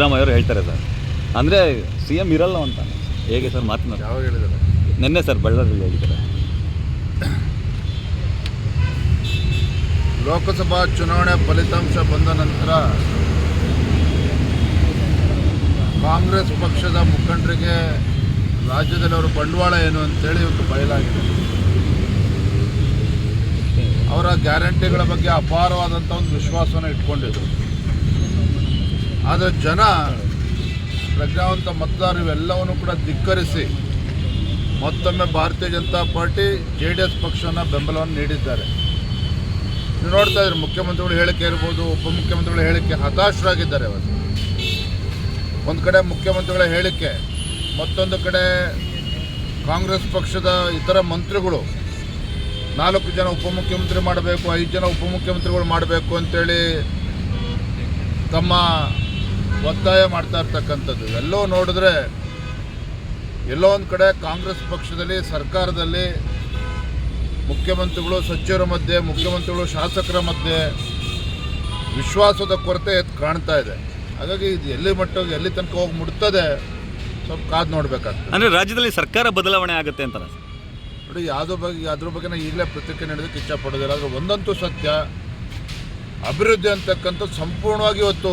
ಸಿದ್ದರಾಮಯ್ಯ ಅವರು ಹೇಳ್ತಾರೆ ಸರ್. ಅಂದರೆ ಸಿ ಎಂ ಇರಲ್ಲ ಅಂತ. ಹೇಗೆ ಸರ್ ಮಾತನಾಡ ಯಾವಾಗ ಹೇಳಿದ್ದಾರೆ? ನಿನ್ನೆ ಸರ್ ಬಳ್ಳಾರಿಯಲ್ಲಿ ಹೇಳಿದ್ದಾರೆ. ಲೋಕಸಭಾ ಚುನಾವಣೆ ಫಲಿತಾಂಶ ಬಂದ ನಂತರ ಕಾಂಗ್ರೆಸ್ ಪಕ್ಷದ ಮುಖಂಡರಿಗೆ ರಾಜ್ಯದಲ್ಲಿ ಅವರ ಬಂಡವಾಳ ಏನು ಅಂತೇಳಿ ಇವತ್ತು ಬಯಲಾಗಿದೆ. ಅವರ ಗ್ಯಾರಂಟಿಗಳ ಬಗ್ಗೆ ಅಪಾರವಾದಂಥ ಒಂದು ವಿಶ್ವಾಸವನ್ನು ಇಟ್ಕೊಂಡಿದ್ರು. ಆದರೆ ಜನ ಪ್ರಜ್ಞಾವಂತ ಮತದಾರರು ಇವೆಲ್ಲವನ್ನು ಕೂಡ ಧಿಕ್ಕರಿಸಿ ಮತ್ತೊಮ್ಮೆ Bharatiya Janata party, J D S ಪಕ್ಷನ ಬೆಂಬಲವನ್ನು ನೀಡಿದ್ದಾರೆ. ನೀವು ನೋಡ್ತಾ ಇದ್ರೆ ಮುಖ್ಯಮಂತ್ರಿಗಳು ಹೇಳಿಕೆ ಇರ್ಬೋದು, ಉಪಮುಖ್ಯಮಂತ್ರಿಗಳ ಹೇಳಿಕೆ ಹತಾಶರಾಗಿದ್ದಾರೆ ಅವತ್ತು ಒಂದು ಕಡೆ ಮುಖ್ಯಮಂತ್ರಿಗಳ ಹೇಳಿಕೆ, ಮತ್ತೊಂದು ಕಡೆ ಕಾಂಗ್ರೆಸ್ ಪಕ್ಷದ ಇತರ ಮಂತ್ರಿಗಳು, ನಾಲ್ಕು ಜನ ಉಪಮುಖ್ಯಮಂತ್ರಿ ಮಾಡಬೇಕು, ಐದು ಜನ ಉಪಮುಖ್ಯಮಂತ್ರಿಗಳು ಮಾಡಬೇಕು ಅಂತೇಳಿ ತಮ್ಮ ಒತ್ತಾಯ ಮಾಡ್ತಾ ಇರ್ತಕ್ಕಂಥದ್ದು. ಎಲ್ಲೋ ನೋಡಿದ್ರೆ ಎಲ್ಲೋ ಒಂದು ಕಡೆ ಕಾಂಗ್ರೆಸ್ ಪಕ್ಷದಲ್ಲಿ ಸರ್ಕಾರದಲ್ಲಿ ಮುಖ್ಯಮಂತ್ರಿಗಳು ಸಚಿವರ ಮಧ್ಯೆ ಮುಖ್ಯಮಂತ್ರಿಗಳು ಶಾಸಕರ ಮಧ್ಯೆ ವಿಶ್ವಾಸದ ಕೊರತೆ ಕಾಣ್ತಾ ಇದೆ. ಹಾಗಾಗಿ ಇದು ಎಲ್ಲಿ ಮಟ್ಟಿಗೆ ಎಲ್ಲಿ ತನಕ ಹೋಗಿ ಮುಟ್ತದೆ ಸ್ವಲ್ಪ ಕಾದು ನೋಡ್ಬೇಕಾಗ್ತದೆ. ಅಂದರೆ ರಾಜ್ಯದಲ್ಲಿ ಸರ್ಕಾರ ಬದಲಾವಣೆ ಆಗುತ್ತೆ ಅಂತಾರೆ. ನೋಡಿ ಯಾವುದ್ರ ಬಗ್ಗೆ ಅದ್ರ ಬಗ್ಗೆ ನಾನು ಈಗಲೇ ಪ್ರತಿಕ್ರಿಯೆ ನೀಡೋದಕ್ಕೆ ಇಷ್ಟಪಡೋದಿಲ್ಲ ಆದರೆ ಒಂದಂತೂ ಸತ್ಯ ಅಭಿವೃದ್ಧಿ ಅಂತಕ್ಕಂಥದ್ದು ಸಂಪೂರ್ಣವಾಗಿ ಇವತ್ತು